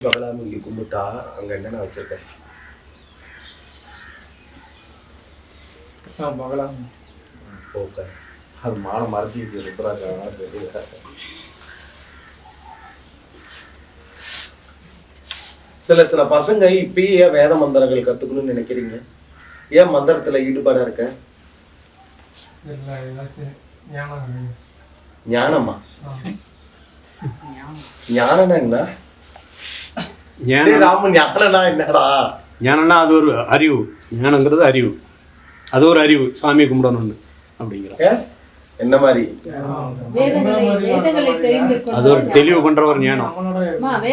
பகலாமுகி கும்பிட்டா அங்க என்னென்ன வச்சிருக்கேன்? பகலாம் அது மானம் மறைஞ்சிருச்சு ருத்ராஜா தெரியல. சில சில பசங்க இப்பயே ஏன் வேத மந்திரங்கள் கத்துக்கணும்னு நினைக்கிறீங்க? ஏன் மந்திரத்துல ஈடுபாடா இருக்க? ஞானம். ஞானமா? என்ன? ஞானம். டேய் ராமு ஞானம்னா என்னடா? ஞானம்னா அது ஒரு அறிவு. ஞானங்கிறது அறிவு. அது ஒரு அறிவு. சாமி கும்பிடணும்னு அப்படிங்கிற. என்ன மாதிரி? அது ஒரு தெளிவு பண்ற ஒரு ஞானம். ஞானம்.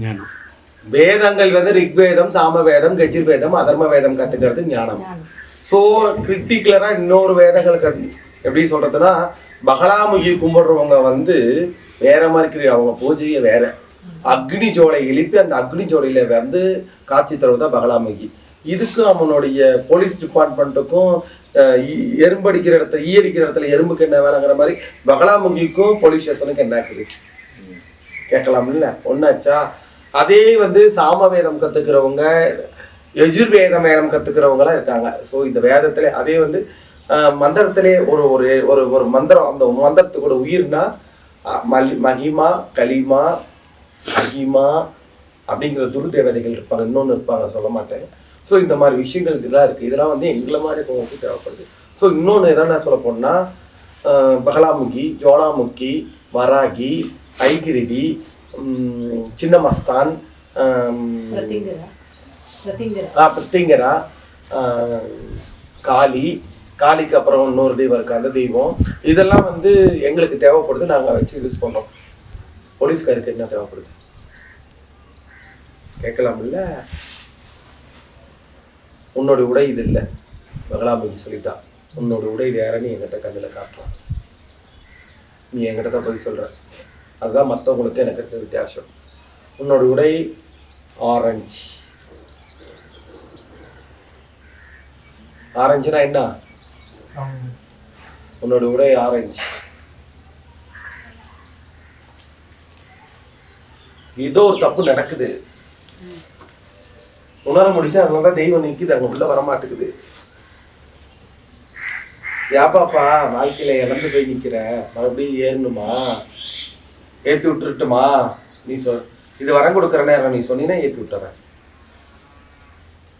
ஞானம். வேதங்கள் வந்து ரிக்வேதம் சாமவேதம் கஜிர்வேதம் அதர்ம வேதம் கத்துக்கிறது ஞானம். ஸோ கிரிட்டிகுலரா இன்னொரு வேதங்கள் கத்து எப்படி சொல்றதுன்னா பகலாமுகி கும்பிடுறவங்க வந்து வேற மாதிரி அவங்க பூஜையே வேற. அக்னி ஜோலை எழுப்பி அந்த அக்னி ஜோலையில வந்து காட்சி தருவது தான் பகலாமுகி. இதுக்கும் அவனுடைய போலீஸ் டிபார்ட்மெண்ட்டுக்கும் எறும்படிக்கிற இடத்துல ஈ அடிக்கிற இடத்துல எறும்புக்கு என்ன வேலைங்கிற மாதிரி பகலாமுகிக்கும் போலீஸ் ஸ்டேஷனுக்கு என்ன ஆகுது கேட்கலாம் இல்லை? ஒன்னாச்சா அதே வந்து சாமவேதம் கத்துக்கிறவங்க எஜுர்வேதம் வேதம் கற்றுக்கிறவங்களாம் இருக்காங்க. ஸோ இந்த வேதத்திலே அதே வந்து மந்திரத்திலே ஒரு ஒரு ஒரு ஒரு மந்திரம் அந்த மந்திரத்துக்கூட உயிர்னா மலி மகிமா கலிமா அகிமா அப்படிங்கிற துரு தேவதைகள் இருப்பாங்க இன்னொன்று இருப்பாங்க சொல்ல மாட்டேன். ஸோ இந்த மாதிரி விஷயங்கள் இதெல்லாம் இருக்குது இதெல்லாம் வந்து எங்களை மாதிரி இருக்கவங்களுக்கு தேவைப்படுது. ஸோ இன்னொன்று எதனா சொல்ல போனால் பகலாமுகி ஜோலாமுக்கி வராகி ஐகிரிதி சின்ன மஸ்தான் பிரித்திங்கரா? காளி காளிக்கு அப்புறம் இன்னொரு தெய்வம் இருக்கு. அந்த தெய்வம். இதெல்லாம் வந்து எங்களுக்கு தேவைப்படுது. நாங்கள் வச்சு யூஸ் பண்ணோம். போலீஸ்காருக்கு என்ன தேவைப்படுது? கேட்கலாம்ல உன்னோட உடை இது இல்லை. பகலாமுகி சொல்லிட்டா. உன்னோட உடை வேறன்னு என்கிட்ட கண்ணில் காட்டலாம். நீ என்கிட்ட தான் போய் சொல்ற. அதுதான் மற்றவங்களுக்கு எனக்கு இருக்க வித்தியாசம். உன்னோட உடை ஆரஞ்சு ஆரஞ்சுனா என்ன. உன்னோட உடை ஆரஞ்சு ஏதோ ஒரு தப்பு நடக்குது. உணர முடியுது அதனால தான் தெய்வம் நிக்குது அங்க உள்ள வர மாட்டேங்குது ஏப்பாப்பா வாழ்க்கையில இழந்து போய் நிக்கிற மறுபடியும் ஏறணுமா? ஏத்தி விட்டுருட்டுமா நீ சொல் இது வரம் கொடுக்குற நேரம் நீ சொன்னீங்கன்னா ஏத்தி விட்டுறேன்.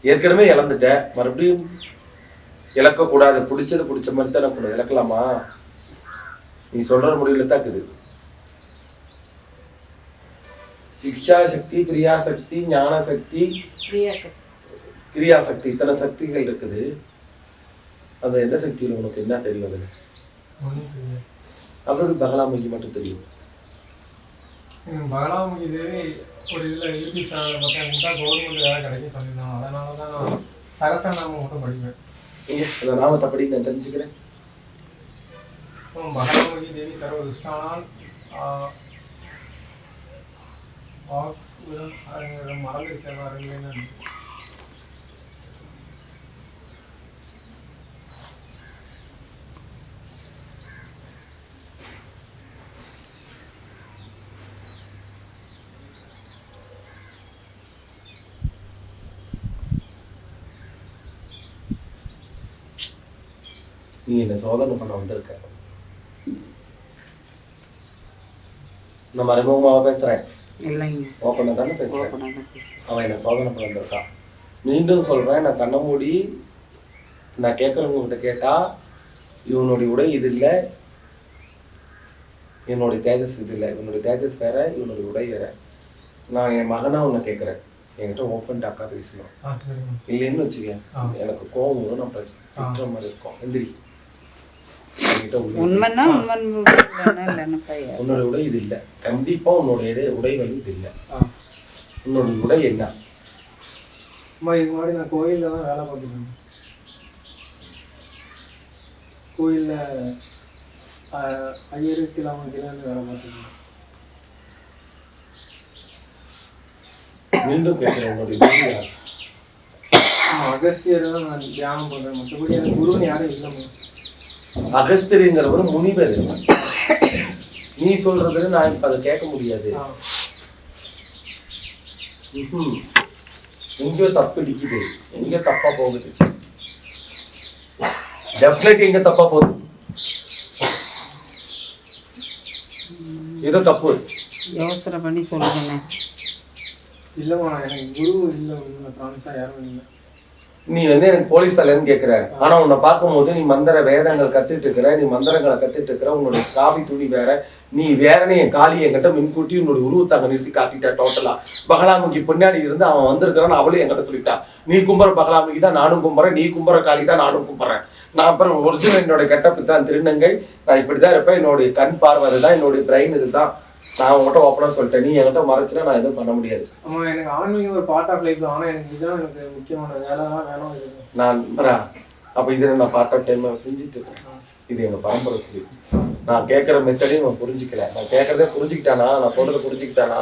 ஏற்கனவே இழந்துட்ட மறுபடியும் இழக்கக்கூடாது. பிடிச்சது பிடிச்ச மாதிரி தான் இருக்கணும் இழக்கலாமா? நீ சொல்ற முடிவுல தான் இருக்குது. இச்சா சக்தி பிரியா சக்தி ஞான சக்தி பிரியா சக்தி கிரியா சக்தி இத்தனை சக்திகள் இருக்குது. அந்த என்ன சக்தியில் உனக்கு என்ன தெரியும் அதுல. அவருக்கு பகலாமைக்கு மட்டும் தெரியும். பகலாமுகி தேவி ஒரு இதில் சேனலில் பார்த்தா கவர்மெண்ட் வேலை கிடைக்கும் சொல்லியிருந்தாங்க. அதனால தான் நான் சகசரநாமம் மட்டும் படிப்பேன். அந்த நாமத்தை படி நான் தெரிஞ்சுக்கிறேன். பகலாமுகி தேவி சர்வ துஷ்டானால் மறந்துருச்சு நீ என்ன சோதனை பண்ண வந்திருக்க? நான் மறைமுகமாக பேசுறேன். இல்லைங்க ஓப்பனாக தானே பேசுகிறேன் அவன் என்னை சோதனை பண்ண வந்திருக்கான் மீண்டும் சொல்றேன் நான் கண்ண மூடி நான் கேட்குறவங்க கிட்ட இவனுடைய உடை இது இல்லை என்னுடைய தேஜஸ் இது இல்லை. இவனுடைய தேஜஸ் வேற இவனுடைய உடை வேற. நான் என் மகனா உன்னை கேட்குறேன் என்கிட்ட ஓப்பன் டாக்கா பேசணும். இல்லைன்னு வச்சுக்க ஆ. எனக்கு கோவம் வரும் நான் மாதிரி இருக்கும். எந்திரி. என்கிட்ட உள்ள உண்மைன்னா உன்னோட உடை இது இல்லை. கண்டிப்பா உன்னோட உடை வந்து இது இல்லை. உன்னோட உடை என்ன? அம்மா இதுக்கு முன்னாடி நான் கோயிலில் தான் வேலை பார்த்துருந்தேன் கோயிலில் ஐயரு கிலோமீட்டர்லேருந்து வேலை பார்த்துருந்தேன் மீண்டும் கேட்கிறேன் அகஸ்தியர் தான் நான் தியானம் பண்ணுறேன் மற்றபடி எனக்கு குருன்னு யாரும் இல்லைம்மா. அகஸ்தியங்கிறவர் முனிவர் நீ சொல்றது நான் இப்ப அதை கேட்க முடியாது. எங்கேயோ தப்பு இடிக்குது எங்கேயோ தப்பா போகுது? டெஃபினெட் எங்க தப்பா போகுது. ஏதோ தப்பு. யோசனை பண்ணி சொல்லுங்கண்ணே இல்லைம்மா எனக்கு குரு இல்லை ப்ராமிஸாக யாரும் இல்லை. நீ வந்து எனக்கு போலீஸ் தலைன்னு கேட்குற ஆனால் உன்னை பார்க்கும்போது நீ மந்திர வேதங்கள் கத்துட்டு இருக்கிற நீ மந்திரங்களை கத்துட்டு இருக்கிற உன்னோட காவி துணி வேற நீ வேறனே என் காளி என்கிட்ட முன்கூட்டி உன்னோட உருவத்தை அங்கே நிறுத்தி காட்டிட்டா டோட்டலா பகலாமுகி பின்னாடி இருந்து அவன் வந்திருக்கிறான்னு அவளும் என்கிட்ட சொல்லிட்டா. நீ கும்புற பகலாமுகி தான் நானும் கும்புறேன் நீ கும்புற காளி தான் நானும் கும்புறேன். நான் அப்புறம் ஒரிஜினல் என்னோட கெட்டப்பு தான் திருநங்கை. நான் இப்படிதான் இருப்பேன். என்னுடைய கண் பார்வை தான் என்னுடைய பிரெயின் இதுதான். நான் உங்ககிட்ட ஓப்பனா சொல்லிட்டேன். நீ என்கிட்ட மறைச்சுனா நான் எதுவும் பண்ண முடியாது. ஆமா எனக்கு ஆன்மீகம் ஒரு பார்ட் ஆஃப் லைஃப் தான். ஆனால் எனக்கு இதுதான் எனக்கு முக்கியமான வேலை தான் வேணும் இது. நான் வரா அப்ப இதை நான் பார்ட் ஆஃப் டைம் செஞ்சுட்டு இருக்கேன். இது எங்க பரம்பரை தொழில் நான் கேட்குற மெத்தடையும் அவன் புரிஞ்சுக்கல. நான் கேட்கறதே புரிஞ்சுக்கிட்டானா? நான் சொல்றதை புரிஞ்சுக்கிட்டானா?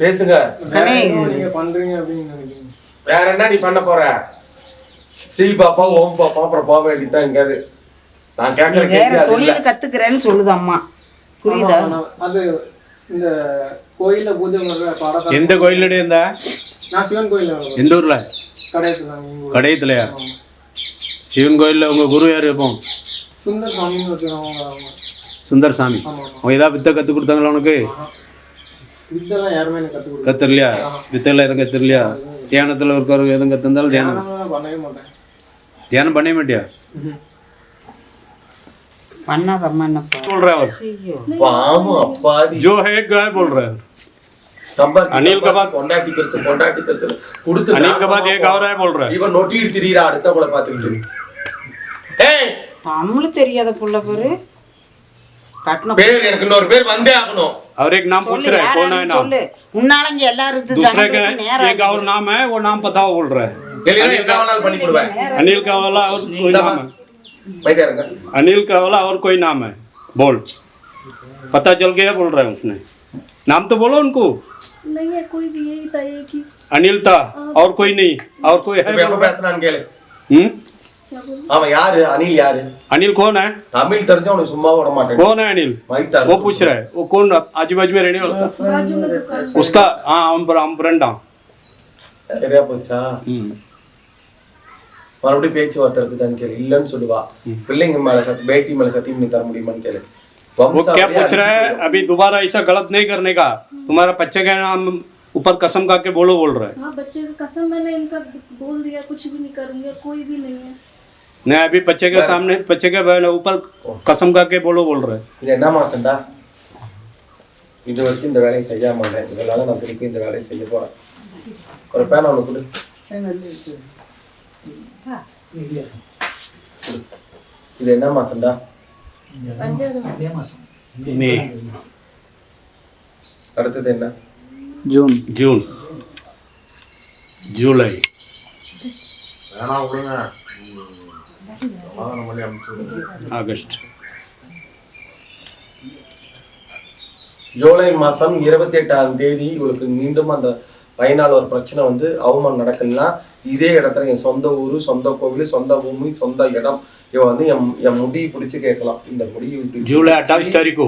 பேசுங்க. வேற ஏதோ நீங்க பண்றீங்க அப்படின்னு நினைக்கிறீங்க? வேற என்ன நீ பண்ண போற? ஸ்ரீ பாப்பா ஓம் பாப்பா அப்புறம் போக வேண்டியதுதான் எங்கேயாவது நான் கேட்கற கேள்வி கத்துக்கிறேன்னு சொல்லுது அம்மா. புரியுதா? அது இந்த கோயில்ல பூஜை பண்ற எந்த கோயிலுடைய இருந்தா? நான் சிவன் கோயில்ல எந்த ஊர்ல? கடையத்துல கடையத்துலையா. சிவன் கோயில்ல உங்க குரு யாரு இப்போ? சுந்தர் சாமி அவங்க ஏதாவது வித்தை கத்து கொடுத்தாங்களா உனக்கு? ஆஹா. இதெல்லாம் யாருமே எனக்கு கத்துறலையா வித்தையில எதுவும் கத்துறலையா தியானத்துல இருக்கிற எதுவும் கத்துந்தாலும் தியானம்? பண்ணவே மாட்டேன். தியானம் பண்ணவே மாட்டியா? बोल रहा है और ஐயோ பாவம் அப்பாவி जो है क्या बोल रहा है சம்பாதிச்சு அனில் சம்பாதிச்சு கபாத் பொண்டாட்டி பெருசு பொண்டாட்டி பெருசு கொடுத்து अनिल के बाद एक और है बोल रहा है இவன் நொட்டிட்டு திரியிறா அடுத்தவங்கள பாத்துக்கிட்டு ஏய் தமிழ் தெரியாத புள்ள பேரு கட்டணம் பேர் எனக்கு இன்னொரு பேர் வந்தே ஆகணும் और एक नाम पूछ சொல்லு रहा है कौन है யாராவது नाम சொல்லு முன்னாலங்க எல்லாரும் இது दूसरे का ஜனங்களுக்கு நேரம் एक और नाम है वो नाम पता बोल रहा है இல்லைன்னா என்ன வேணாலும் பண்ணி கொடுவேன் अनिल का वाला और कोई नाम है வைத்தியா இருங்க अनिल का वाला और कोई नाम है बोल पता चल गया बोल रहा है उसने नाम तो बोलो उनको नहीं है कोई भी यही था एक ही अनिल था और कोई नहीं और कोई है இப்ப எப்ப பேசுனான்னு கேளு हम्म அவன் யாரு அனில் யாரு अनिल कौन है தமிழ் தெரிஞ்ச உனக்கு சும்மா விட மாட்டேன் कौन है अनिल மைத்தா वो पूछ रहा है वो कौन आजू बाजू में रहने वाला था बाजू में दुकान उसका हाँ हम हम फ्रेंड हाँ சரியா போச்சா हम्म। மறுபடியும் பேச்சுவார்த்தை இருக்குதான்னு கேளு இல்லன்னு சொல்லுவா பிள்ளைங்க மேல சத்தி பேட்டி மேல சத்தியம் பண்ணி தர முடியுமான்னு கேளு वो வம்சாவளியை क्या पूछ रहा है அழிச்சு अभी दोबारा ऐसा गलत नहीं करने का तुम्हारा बच्चे का नाम ऊपर कसम खा के बोलो बोल रहा है हाँ बच्चे का कसम मैंने इनका बोल दिया कुछ भी नहीं करूंगी कोई भी नहीं है नहीं अभी बच्चे के सामने बच्चे के बहन- ऊपर कसम खा के बोलो बोल रहा है இது என்ன மாசம்டா இது வரைக்கும் இந்த வேலையை செய்யாம இருந்தேன் இதனால நான் திருப்பி இந்த வேலையை செய்ய போறேன் ஒரு பேனா ஒன்று கொடு இது என்ன மாசம்டா? மே. அடுத்தது என்ன? June. June. July. August. July மாதம் இருபத்தி எட்டாம் தேதி இவளுக்கு மீண்டும் அந்த பையனால் ஒரு பிரச்சனை வந்து அவமானம் நடக்கலாம் இதே இடத்துல என் சொந்த ஊரு சொந்த கோவில் சொந்த பூமி சொந்த இடம் இவ வந்து என் என் முடி பிடிச்சு கேட்கலாம் இந்த முடியை விட்டு जुलाई अट्ठाईस तारीख को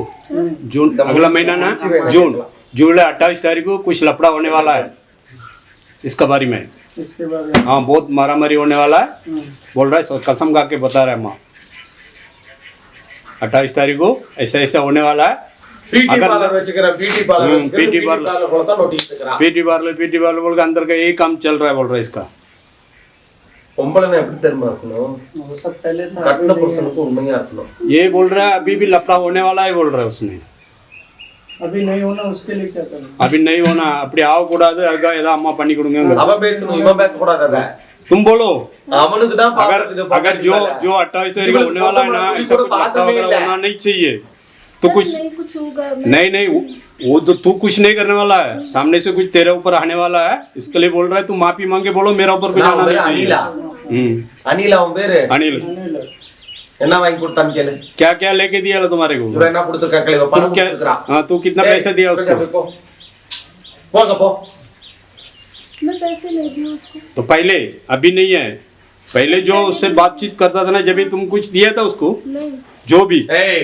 जून अगला महीना ना जून जुलाई अट्ठाईस तारीख को कुछ लफड़ा होने वाला है इसका बारे में इसके बाद हाँ बहुत मारा मारी होने वाला है बोल रहा है सो कसम खा के बता रहा है माँ अट्ठाईस तारीख को ऐसा ऐसा होने वाला है பிடி अगर- பார்லர் வச்சுக்கிறேன் பிடி பார்லர் ம், வச்சுக்கிறேன் PT பிடி parlour. பார்லர் போல தான் நோட்டீஸ் இருக்கிறான் पीटी पार्लर पीटी पार्लर बोल के अंदर का यही काम चल रहा है बोल रहा है इसका பொம்பளைனா எப்படி தெரியுமா இருக்கணும் वो सब पहले था கட்டின புருஷனுக்கு உண்மையா இருக்கணும் ये बोल रहा है अभी भी लफड़ा होने वाला है बोल रहा है उसने अभी नहीं होना उसके लिए क्या करें अभी नहीं होना அப்படி ஆகக்கூடாது அதுக்காக ஏதாவது அம்மா பண்ணி கொடுங்க அவன் பேசணும் இவன் பேசக்கூடாது அத तुम बोलो அவனுக்கு தான் अगर பாசம் இது अगर जो जो अट्ठाईस तारीख को होने वाला है ना ऐसा कुछ लफड़ा वगैरह होना नहीं चाहिए तो कुछ नहीं कुछ होगा नहीं नहीं वो- वो तो तू कुछ नहीं करने वाला है सामने से कुछ तेरे ऊपर आने वाला है इसके लिए बोल रहा है तू माफी मांगे बोलो मेरा ऊपर कुछ நான் आना பேரு नहीं அனிலா चाहिए हम्म அனிலா அவன் பேரு अनिल என்ன வாங்கி கொடுத்தான்னு கேளு क्या क्या लेके दिया ला तुम्हारे को இவன் என்ன கொடுத்துருக்கான் கேளு இவன் तुम பணம் क्या கொடுத்துருக்கான் हाँ तू कितना पैसा दिया उसको போ போங்க போ मैं पैसे नहीं दी उसको तो पहले अभी नहीं है पहले जो उससे बातचीत करता था ना जब भी तुम कुछ दिया था उसको नहीं जो भी ஏய்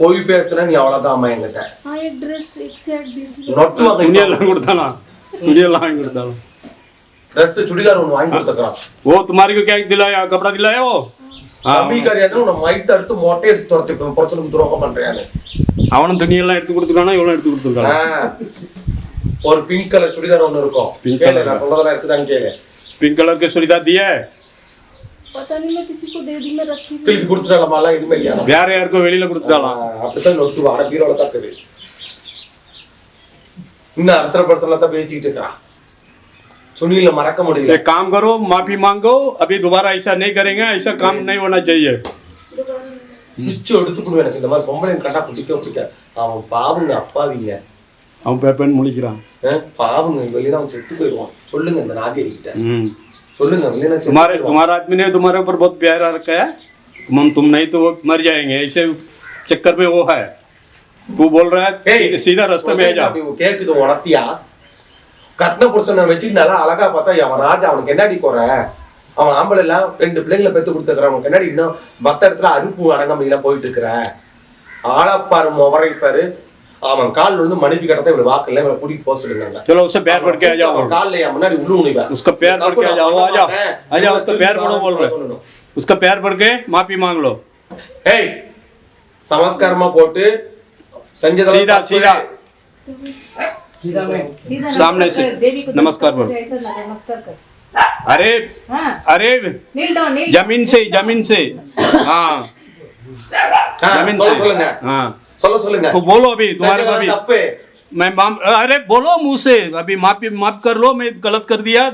போய் பேசுன நீ அவ்வளவுதான் அம்மா என்கிட்ட हाँ एक ड्रेस एक सेट दीजिए நொட்டு வகை துணியெல்லாம் கொடுத்தானா துணியெல்லாம் வாங்கி கொடுத்தானா ட்ரெஸ் சுடிதார் ஒண்ணு வாங்கி கொடுத்துக்கிறான் वो तुम्हारे को क्या दिलाया कपड़ा दिलाया वो हाँ தமிழ் கறியாவது உன்னை மைத்த எடுத்து மொட்டை எடுத்து துரத்தி புறத்துக்கு துரோகம் பண்றியான்னு அவனும் துணியெல்லாம் எடுத்து கொடுத்துருக்கானா இவனும் எடுத்து கொடுத்துருக்கானா ஆ. ஒரு பிங்க் கலர் சுடிதார் ஒண்ணு இருக்கும் Pink கேளு colour. நான் சொல்றதெல்லாம் இருக்குதான்னு கேளு पिंक कलर के सुविधा दिया है पता नहीं मैं किसी को दे दी मैं रखी हुई திருப்பி கொடுத்துட்டாலம்மா எல்லாம் எதுவுமே இல்லையா வேற யாருக்கும் வெளியில கொடுத்துட்டாலாம் ஆ, அப்படித்தான் நொட்டு வாட பீரோல தக்குது இன்னும் அவசரப்படுத்தலாம் தான் பேசிக்கிட்டு இருக்கிறான் சுனில மறக்க முடியல एक काम करो माफी मांगो अभी दोबारा ऐसा नहीं करेंगे ऐसा काम नहीं होना चाहिए பிச்சு எடுத்துக்கணும் எனக்கு இந்த மாதிரி பொம்பளை கண்டா பிடிக்க பிடிக்காது அவன் பாவுங்க அப்பாவிங்க அவன் பேப்பன் முழிக்கிறான் ஆ, பாவுங்க இல்லைன்னா அவன் செத்து போயிடுவான் சொல்லுங்க இந்த நாகேரி கிட்ட हम्म சொல்லுங்க இல்லைன்னா செத்து तुम्हारे போயிடுவான். तुम्हारा आदमी ने तुम्हारे ऊपर बहुत प्यार रखा है तुम तुम नहीं तो वो मर जाएंगे ऐसे चक्कर में वो है तू बोल रहा है ஏய், सीधा- सीधा रास्ते में आ जा அப்படி கேக்குது உனத்தியா கட்டின புருஷனை வச்சுட்டு நல்லா அழகா பார்த்தா அவன் ராஜா அவனுக்கு என்னடி குறை அவன் ஆம்பளை எல்லாம் ரெண்டு பிள்ளைங்களை பெத்து கொடுத்துக்கிறான் அவனுக்கு என்னடி இன்னும் மத்த இடத்துல அறுப்பு அடங்காமையில போயிட்டு இருக்கிற ஆளப்பாரு முறைப்பாரு அவன் கால் வந்து மனைவி கடத்த இவ்வளவு வாக்கு இவ்வளவு கூட்டிட்டு போக சொல்லுங்க चलो उससे प्यार पड़ के आ जाओ அவன் கால்ல என் முன்னாடி உள்ளு உணிவ उसका प्यार पड़ के आ जाओ आ जाओ आ जाओ उसका प्यार पड़ो बोल रहे சொல்லணும் उसका प्यार पड़ के माफी मांग लो ஏய் சமஸ்காரமா போட்டு செஞ்சதெல்லாம் सीधा தப்பு. सीधा सीधा सामने से कर, देवी को नमस्कार बोल बोलो। ऐसा ना- नमस्कार कर अरे हाँ अरे नील डाउन नील जमीन से जमीन से हाँ ஆ, जमीन சொல்ல से சொல்லுங்க हाँ சொல்ல சொல்லுங்க तो बोलो अभी तुम्हारे को செஞ்சதெல்லாம் अभी தப்பு मैं माम अरे बोलो मुंह से अभी माफी माफ कर लो मैं गलत कर दिया